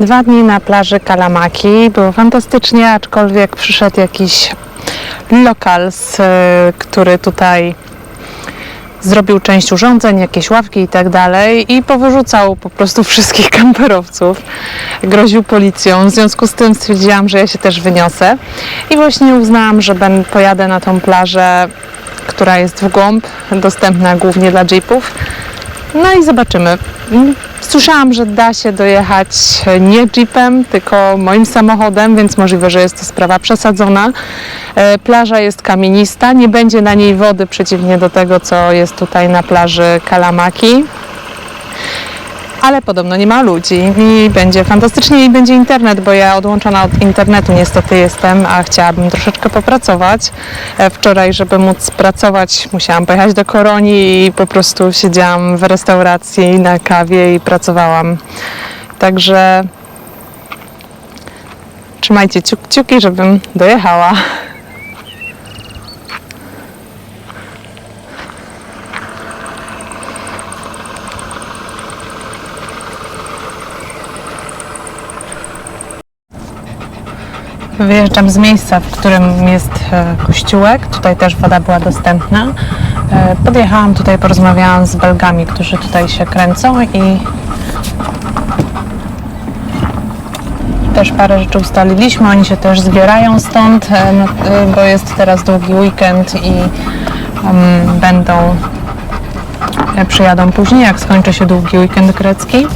Dwa dni na plaży Kalamaki. Było fantastycznie, aczkolwiek przyszedł jakiś lokal, e, który tutaj zrobił część urządzeń, jakieś ławki i tak dalej i powyrzucał po prostu wszystkich kamperowców. Groził policją. W związku z tym stwierdziłam, że ja się też wyniosę i właśnie uznałam, że ben, pojadę na tą plażę, która jest w głąb, dostępna głównie dla jeepów. No i zobaczymy. Słyszałam, że da się dojechać nie jeepem, tylko moim samochodem, więc możliwe, że jest to sprawa przesadzona. E, Plaża jest kamienista, nie będzie na niej wody, przeciwnie do tego, co jest tutaj na plaży Kalamaki. Ale podobno nie ma ludzi i będzie fantastycznie i będzie internet, bo ja odłączona od internetu niestety jestem, a chciałabym troszeczkę popracować. E, Wczoraj, żeby móc pracować, musiałam pojechać do Koroni i po prostu siedziałam w restauracji na kawie i pracowałam. Także trzymajcie ciu- kciuki, żebym dojechała. Wyjeżdżam z miejsca, w którym jest e, kościółek. Tutaj też woda była dostępna. E, Podjechałam tutaj, porozmawiałam z Belgami, którzy tutaj się kręcą i też parę rzeczy ustaliliśmy. Oni się też zbierają stąd, e, no, bo jest teraz długi weekend i będą przyjadą później, jak skończy się długi weekend grecki.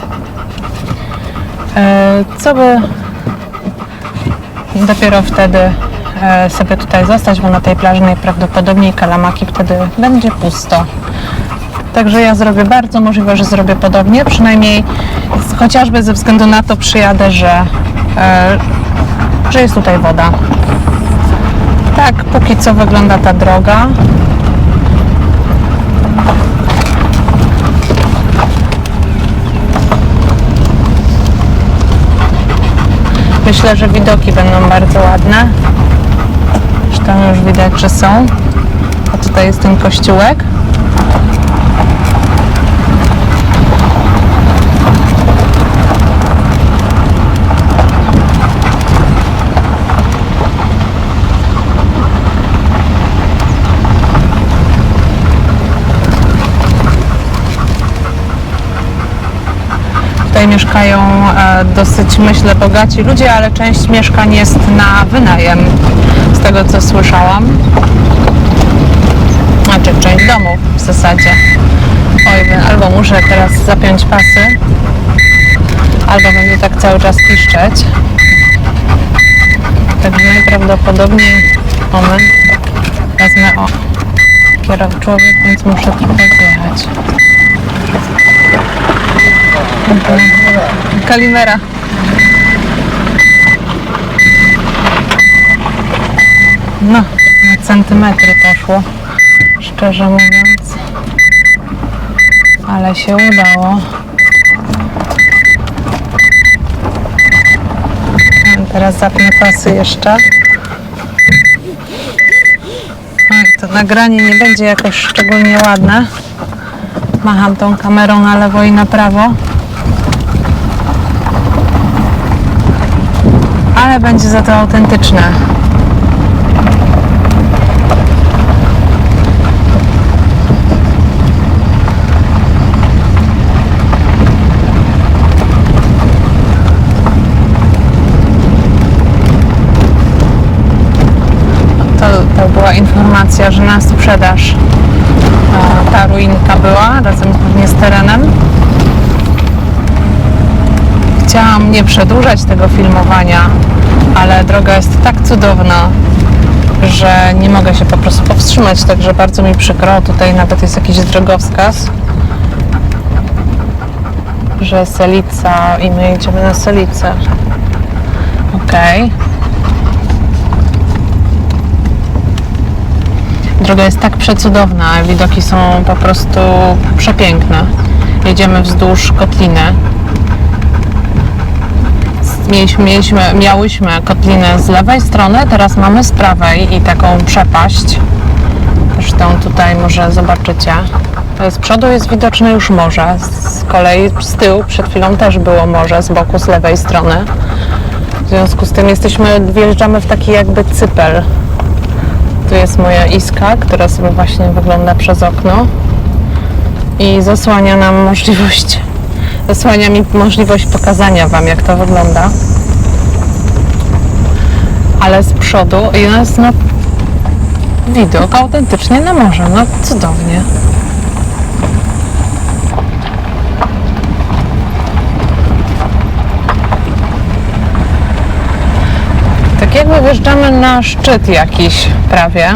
Co by dopiero wtedy e, sobie tutaj zostać, bo na tej plaży najprawdopodobniej kalamaki wtedy będzie pusto. Także ja zrobię bardzo możliwe, że zrobię podobnie, przynajmniej chociażby ze względu na to przyjadę, że, e, że jest tutaj woda. Tak, póki co wygląda ta droga. Myślę, że widoki będą bardzo ładne. Zresztą już widać, że są. A tutaj jest ten kościółek. Mieszkają e, dosyć, myślę, bogaci ludzie, ale część mieszkań jest na wynajem, z tego co słyszałam. Znaczy, część domów w zasadzie. Oj, albo muszę teraz zapiąć pasy, albo będzie tak cały czas piszczeć. Także najprawdopodobniej, moment, wezmę o człowiek, więc muszę trochę zjechać. Kalimera. No, na centymetry poszło, szczerze mówiąc. Ale się udało. Teraz zapnę pasy jeszcze. Oj, to nagranie nie będzie jakoś szczególnie ładne. Macham tą kamerą na lewo i na prawo. Ale będzie za to autentyczne. To, była informacja, że na sprzedaż e, ta ruinka była razem pewnie z terenem. Chciałam nie przedłużać tego filmowania, ale droga jest tak cudowna, że nie mogę się po prostu powstrzymać, także bardzo mi przykro. Tutaj nawet jest jakiś drogowskaz, że Selica i my jedziemy na Selicę. Okej. Droga jest tak przecudowna, widoki są po prostu przepiękne. Jedziemy wzdłuż kotliny. Mieliśmy, mieliśmy, miałyśmy kotlinę z lewej strony, teraz mamy z prawej i taką przepaść. Zresztą tutaj może zobaczycie Z przodu jest widoczne już morze. Z kolei z tyłu przed chwilą też było morze, z boku, z lewej strony. W związku z tym jesteśmy, wjeżdżamy w taki jakby cypel. Tu jest moja iska, która sobie właśnie wygląda przez okno i zasłania nam możliwość, zasłania mi możliwość pokazania Wam, jak to wygląda. Ale z przodu jest no, widok autentycznie na morze. No cudownie. Tak jakby wjeżdżamy na szczyt jakiś prawie,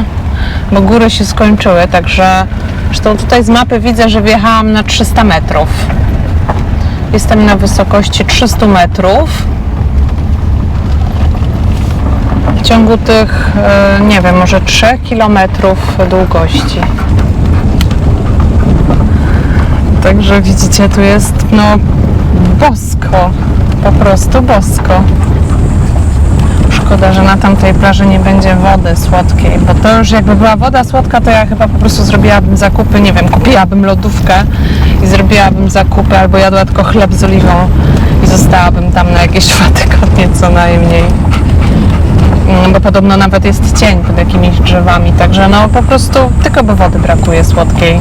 bo góry się skończyły, także zresztą tutaj z mapy widzę, że wjechałam na 300 metrów. Jestem na wysokości 300 metrów. W ciągu tych, e, nie wiem, może 3 kilometrów długości. Także widzicie, tu jest no bosko, po prostu bosko. Szkoda, że na tamtej plaży nie będzie wody słodkiej, bo to już jakby była woda słodka, to ja chyba po prostu zrobiłabym zakupy, nie wiem, kupiłabym lodówkę i zrobiłabym zakupy, albo jadła tylko chleb z oliwą i zostałabym tam na jakieś dwa tygodnie co najmniej. Mm, Bo podobno nawet jest cień pod jakimiś drzewami, także no po prostu tylko by wody brakuje słodkiej.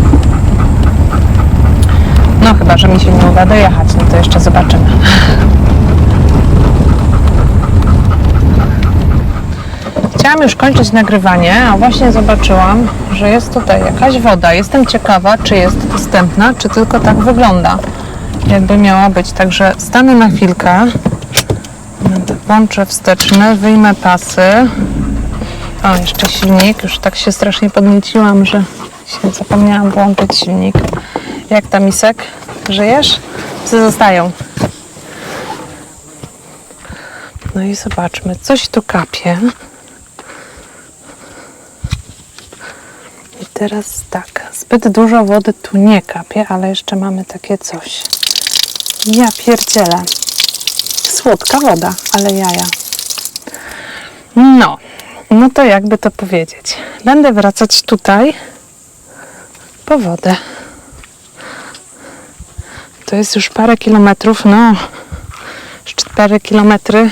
No chyba, że mi się nie uda dojechać, no to jeszcze zobaczymy. Chciałam już kończyć nagrywanie, a właśnie zobaczyłam, że jest tutaj jakaś woda. Jestem ciekawa, czy jest dostępna, czy tylko tak wygląda, jakby miała być. Także stanę na chwilkę, włączę wsteczny, wyjmę pasy. O, jeszcze silnik. Już tak się strasznie podnieciłam, że się zapomniałam włączyć silnik. Jak tam, Misek? Żyjesz? Psy zostają. No i zobaczmy, coś tu kapie. I teraz tak, zbyt dużo wody tu nie kapie, ale jeszcze mamy takie coś. Ja pierdzielę. Słodka woda, ale jaja. No, no to jakby to powiedzieć. Będę wracać tutaj po wodę. To jest już parę kilometrów, no, jeszcze parę kilometry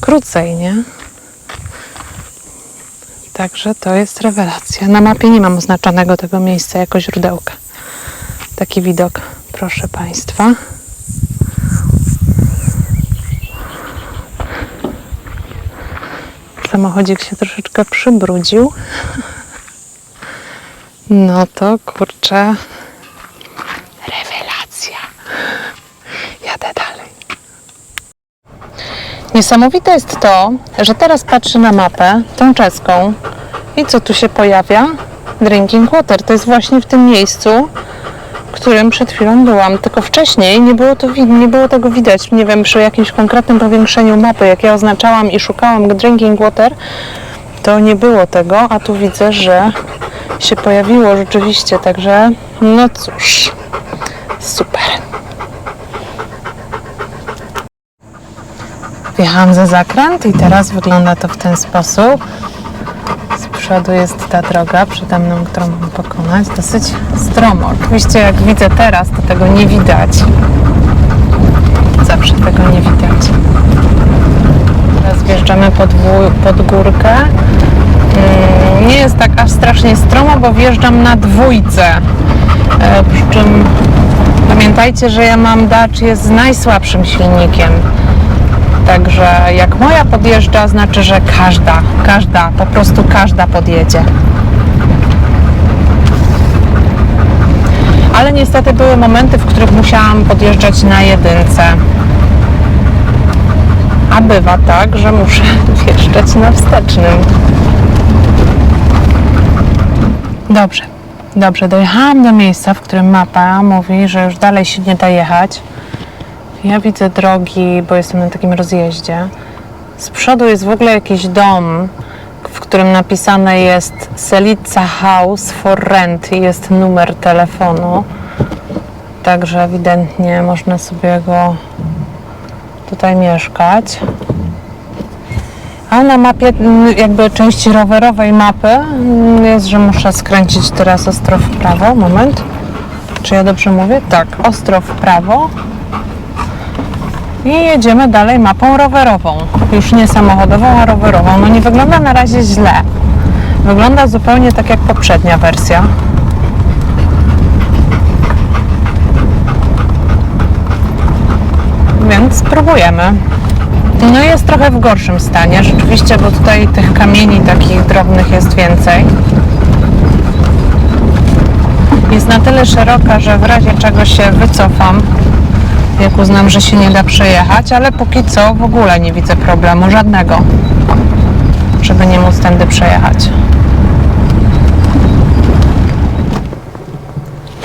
krócej, nie? Także to jest rewelacja. Na mapie nie mam oznaczonego tego miejsca jako źródełka. Taki widok, proszę Państwa. Samochodzik się troszeczkę przybrudził. No to kurczę. Rewelacja. Jadę dalej. Niesamowite jest to, że teraz patrzę na mapę, tą czeską i co tu się pojawia? Drinking water. To jest właśnie w tym miejscu, w którym przed chwilą byłam. Tylko wcześniej nie było, to, nie było tego widać. Nie wiem, przy jakimś konkretnym powiększeniu mapy, jak ja oznaczałam i szukałam drinking water, to nie było tego, a tu widzę, że się pojawiło rzeczywiście. Także no cóż, super. Wjechałam za zakręt i teraz wygląda to w ten sposób. Z przodu jest ta droga przede mną, którą mam pokonać. Dosyć stromo. Oczywiście jak widzę teraz, to tego nie widać. Zawsze tego nie widać. Teraz wjeżdżamy pod, pod górkę. Mm, Nie jest tak aż strasznie stromo, bo wjeżdżam na dwójce. E, Przy czym pamiętajcie, że ja mam Dacz jest z najsłabszym silnikiem. Także jak moja podjeżdża, znaczy, że każda, każda, po prostu każda podjedzie. Ale niestety były momenty, w których musiałam podjeżdżać na jedynce. A bywa tak, że muszę wjeżdżać na wstecznym. Dobrze, dobrze, dojechałam do miejsca, w którym mapa mówi, że już dalej się nie da jechać. Ja widzę drogi, bo jestem na takim rozjeździe. Z przodu jest w ogóle jakiś dom, w którym napisane jest Selica House for Rent i jest numer telefonu. Także ewidentnie można sobie go tutaj mieszkać. A na mapie, jakby części rowerowej mapy mm, jest, że muszę skręcić teraz ostro w prawo. Moment. Czy ja dobrze mówię? Tak, ostro w prawo. I jedziemy dalej mapą rowerową. Już nie samochodową, a rowerową. No nie wygląda na razie źle. Wygląda zupełnie tak jak poprzednia wersja. Więc spróbujemy. No jest trochę w gorszym stanie, rzeczywiście, bo tutaj tych kamieni takich drobnych jest więcej. Jest na tyle szeroka, że w razie czego się wycofam, jak uznam, że się nie da przejechać, ale póki co w ogóle nie widzę problemu żadnego, żeby nie móc tędy przejechać.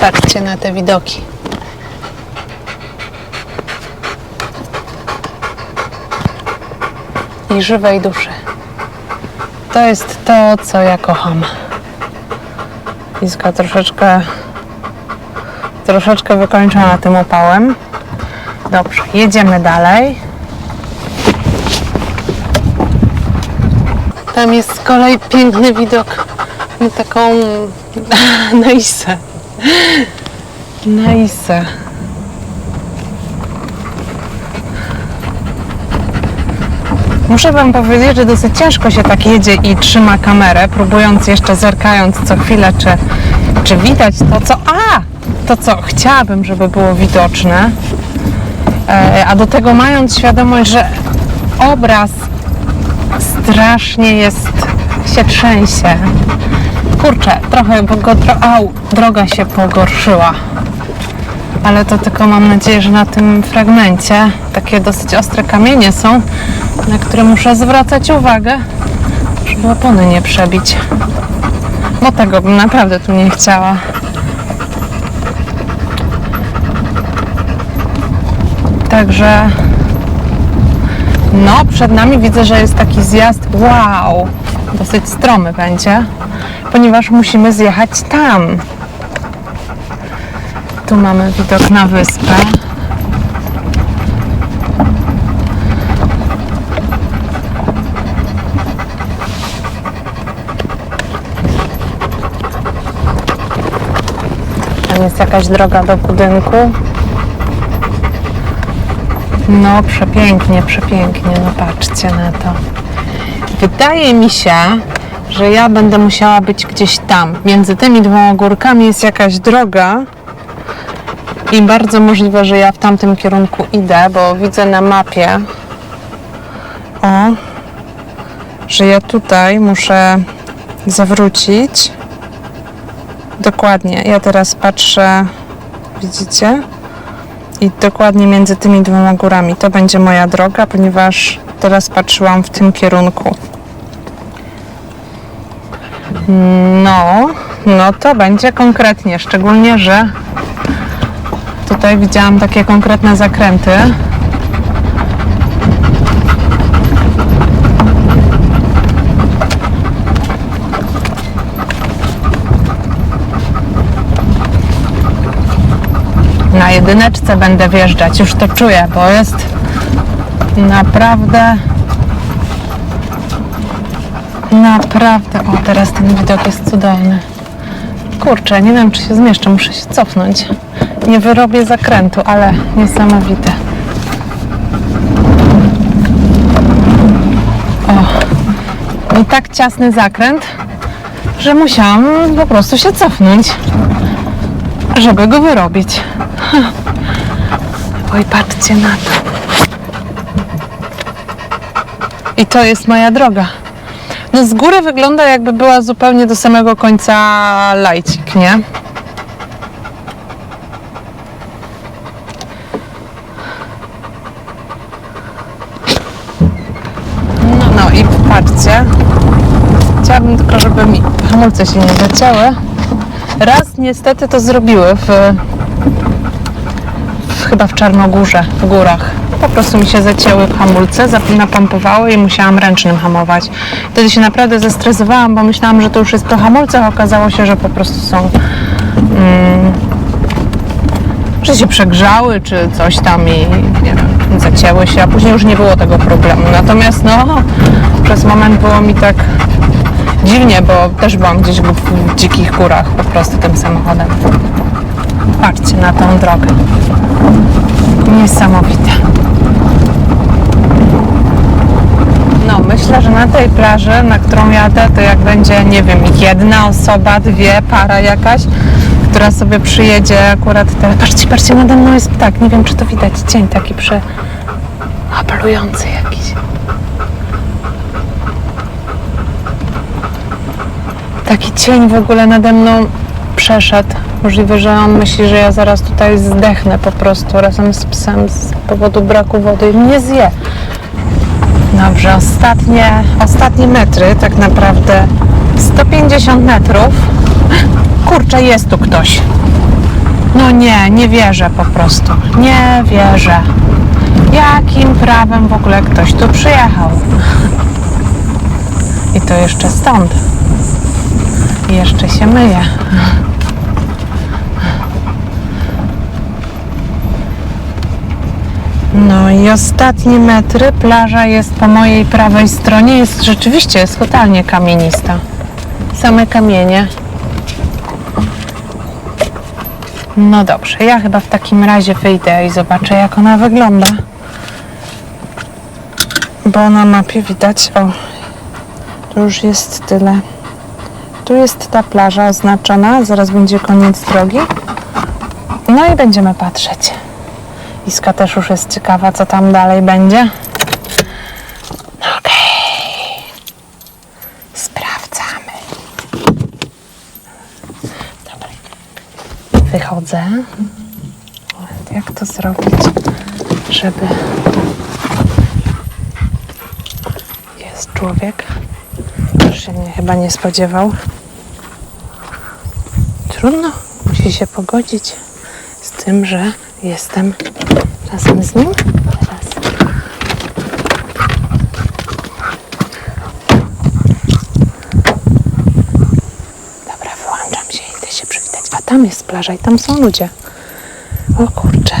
Patrzcie na te widoki. i żywej duszy. To jest to, co ja kocham. Iska troszeczkę troszeczkę wykończona tym upałem. Dobrze, jedziemy dalej. Tam jest z kolei piękny widok na taką naisę. Naisę. Muszę Wam powiedzieć, że dosyć ciężko się tak jedzie i trzyma kamerę, próbując jeszcze zerkając co chwilę, czy, czy widać to, co. A! To, co chciałabym, żeby było widoczne. E, a do tego mając świadomość, że obraz strasznie jest, się trzęsie. Kurczę, trochę, bo go, au, droga się pogorszyła ale to tylko mam nadzieję, że na tym fragmencie takie dosyć ostre kamienie są, na które muszę zwracać uwagę, żeby opony nie przebić. Bo tego bym naprawdę tu nie chciała. Także no, przed nami widzę, że jest taki zjazd. Wow! Dosyć stromy będzie, ponieważ musimy zjechać tam. Tu mamy widok na wyspę. Tam jest jakaś droga do budynku. No, przepięknie, przepięknie. No patrzcie na to. Wydaje mi się, że ja będę musiała być gdzieś tam. Między tymi dwoma górkami jest jakaś droga. I bardzo możliwe, że ja w tamtym kierunku idę, bo widzę na mapie, o, że ja tutaj muszę zawrócić. Dokładnie. Ja teraz patrzę, widzicie? I dokładnie między tymi dwoma górami. To będzie moja droga, ponieważ teraz patrzyłam w tym kierunku. No, no to będzie konkretnie, szczególnie, że Tutaj widziałam takie konkretne zakręty. Na jedyneczce będę wjeżdżać, już to czuję, bo jest naprawdę naprawdę, o teraz ten widok jest cudowny. Kurczę, nie wiem czy się zmieszczę, muszę się cofnąć nie wyrobię zakrętu, ale niesamowite. O, i tak ciasny zakręt, że musiałam po prostu się cofnąć, żeby go wyrobić. Oj, patrzcie na to. I to jest moja droga. No z góry wygląda jakby była zupełnie do samego końca lajcik, nie? patrzcie. Chciałabym tylko, żeby mi hamulce się nie zacięły. Raz niestety to zrobiły w chyba w Czarnogórze, w górach. Po prostu mi się zacięły hamulce, napompowały i musiałam ręcznym hamować. Wtedy się naprawdę zestresowałam, bo myślałam, że to już jest po hamulcach. Okazało się, że po prostu są mm, że się przegrzały, czy coś tam i nie wiem zacięły się, a później już nie było tego problemu. Natomiast no, przez moment było mi tak dziwnie, bo też byłam gdzieś w, dzikich górach po prostu tym samochodem. Patrzcie na tą drogę. Niesamowite. No, myślę, że na tej plaży, na którą jadę, to jak będzie, nie wiem, jedna osoba, dwie, para jakaś, która sobie przyjedzie akurat te... Patrzcie, patrzcie, nade mną jest ptak. Nie wiem, czy to widać. Cień taki przy... apelujący jakiś. Taki cień w ogóle nade mną przeszedł. Możliwe, że on myśli, że ja zaraz tutaj zdechnę po prostu razem z psem z powodu braku wody i mnie zje. Dobrze, ostatnie, ostatnie metry, tak naprawdę 150 metrów. Kurczę, jest tu ktoś. No nie, nie wierzę po prostu. Nie wierzę. Jakim prawem w ogóle ktoś tu przyjechał? I to jeszcze stąd. I jeszcze się myje. No i ostatnie metry. Plaża jest po mojej prawej stronie. Jest rzeczywiście, jest totalnie kamienista. Same kamienie. No dobrze, ja chyba w takim razie wyjdę i zobaczę jak ona wygląda. Bo na mapie widać, o, tu już jest tyle. Tu jest ta plaża oznaczona, zaraz będzie koniec drogi. No i będziemy patrzeć. Iska też już jest ciekawa, co tam dalej będzie. Okej. Sprawdzamy. Dobra. Wychodzę. Jak to zrobić, żeby... Jest człowiek. Już się mnie chyba nie spodziewał. Trudno. Musi się pogodzić z tym, że jestem razem z nim. Teraz. Dobra, wyłączam się, idę się przywitać. A tam jest plaża i tam są ludzie. O kurczę,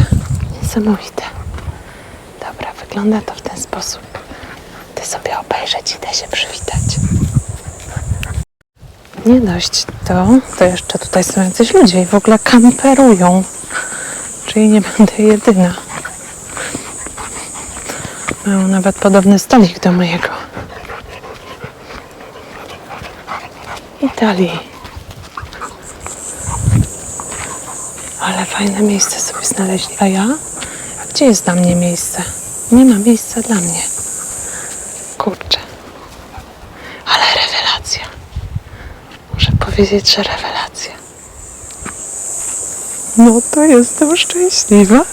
niesamowite. Dobra, wygląda to w ten sposób. Ty sobie obejrzeć, idę się przywitać. Nie dość to, to jeszcze tutaj są jacyś ludzie i w ogóle kamperują. Czyli nie będę jedyna. Mają nawet podobny stolik do mojego. Italii. Ale fajne miejsce sobie znaleźli. A ja? A gdzie jest dla mnie miejsce? Nie ma miejsca dla mnie. Kurczę. Ale rewelacja. Muszę powiedzieć, że rewelacja. No to jestem szczęśliwa.